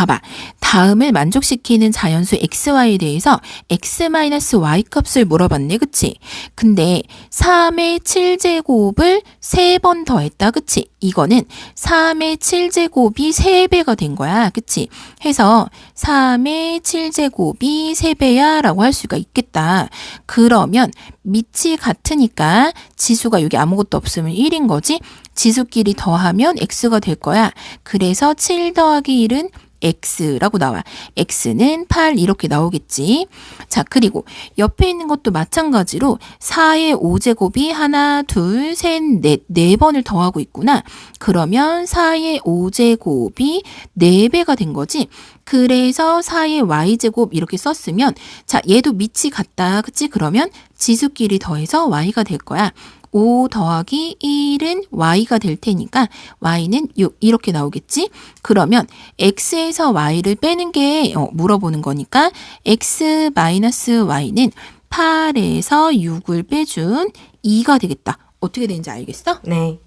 봐봐. 다음을 만족시키는 자연수 xy에 대해서 x-y 값을 물어봤네. 그치? 근데 3의 7제곱을 3번 더했다. 그치? 이거는 3의 7제곱이 3배가 된 거야. 그치? 해서 3의 7제곱이 3배야 라고 할 수가 있겠다. 그러면 밑이 같으니까 지수가 여기 아무것도 없으면 1인 거지? 지수끼리 더하면 x가 될 거야. 그래서 7 더하기 1은 x라고 나와. x는 8 이렇게 나오겠지. 자, 그리고 옆에 있는 것도 마찬가지로 4의 5제곱이 하나, 둘, 셋, 넷, 네 번을 더하고 있구나. 그러면 4의 5제곱이 4배가 된 거지. 그래서 4의 y제곱 이렇게 썼으면 자, 얘도 밑이 같다. 그치? 그러면 지수끼리 더해서 y가 될 거야. 5 더하기 1은 y가 될 테니까 y는 6 이렇게 나오겠지? 그러면 x에서 y를 빼는 게 어, 물어보는 거니까 x 마이너스 y는 8에서 6을 빼준 2가 되겠다. 어떻게 되는지 알겠어? 네.